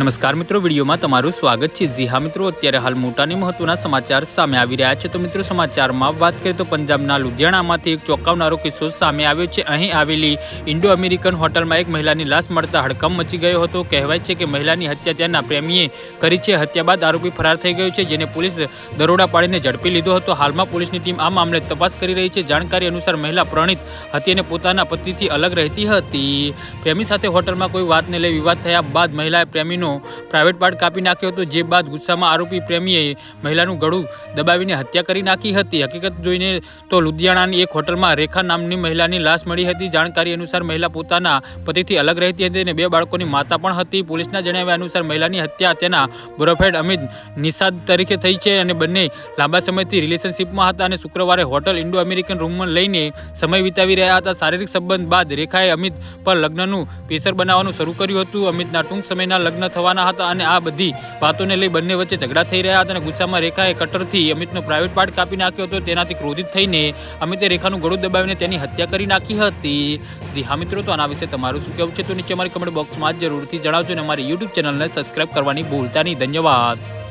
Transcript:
નમસ્કાર મિત્રો, વિડીયોમાં તમારું સ્વાગત છે. જી હા મિત્રો, અત્યારે હાલ મોટાની મહત્વના સમાચાર સામે આવી રહ્યા છે. તો મિત્રો, સમાચારમાં વાત કરીએ તો પંજાબના લુધિયાણામાંથી એક ચોંકાવનારો કિસ્સો સામે આવ્યો છે. અહીં આવેલી ઇન્ડો અમેરિકન હોટલમાં એક મહિલાની લાશ મળતા હડકંપ મચી ગયો હતો. કહેવાય છે કે મહિલાની હત્યા ત્યાંના પ્રેમીએ કરી છે. હત્યા બાદ આરોપી ફરાર થઈ ગયો છે, જેને પોલીસ દરોડા પાડીને ઝડપી લીધો હતો. હાલમાં પોલીસની ટીમ આ મામલે તપાસ કરી રહી છે. જાણકારી અનુસાર મહિલા પ્રણીત હતી અને પોતાના પતિથી અલગ રહેતી હતી. પ્રેમી સાથે હોટલમાં કોઈ વાતને લઈ વિવાદ થયા બાદ મહિલાએ પ્રેમીનો પ્રાઇવેટ પાર્ટ કાપી નાખ્યો હતો, જે બાદ ગુસ્સામાં આરોપી પ્રેમીએ મહિલાનું ગળું દબાવીને હત્યા કરી નાખી હતી. હકીકત જોઈને તો લુધિયાણાની એક હોટલમાં રેખા નામની મહિલાની લાશ મળી હતી. જાણકારી અનુસાર મહિલા પોતાના પતિથી અલગ રહેતી હતી અને બે બાળકોની માતા પણ હતી. પોલીસના જણાવ્યા અનુસાર મહિલાની હત્યા તેના બોયફ્રેન્ડ અમિત નિષાદ તરીકે થઈ છે અને બંને લાંબા સમયથી રિલેશનશિપમાં હતા અને શુક્રવારે હોટલ ઇન્ડો અમેરિકન રૂમમાં લઈને સમય વિતાવી રહ્યા હતા. શારીરિક સંબંધ બાદ રેખાએ અમિત પર લગ્નનું પ્રેશર બનાવવાનું શરૂ કર્યું હતું. અમિતના ટૂંક સમયના લગ્ન થવાના હતા અને આ બધી વાતોને લઈ બંને વચ્ચે ઝઘડા થઈ રહ્યા હતા અને ગુસ્સામાં રેખાએ કટરથી અમિતનો પ્રાઇવેટ પાર્ટ કાપી નાખ્યો હતો. તેનાથી ક્રોધિત થઈને અમિતે રેખાનું ગળું દબાવીને તેની હત્યા કરી નાખી હતી. જી હા મિત્રો, તો આના વિશે તમારું શું કહેવું છે? તો નીચે અમારી કમેન્ટ બોક્સમાં જરૂરથી જણાવજો અને અમારી યુટ્યુબ ચેનલને સબસ્ક્રાઇબ કરવાની ભૂલતા નહીં. ધન્યવાદ.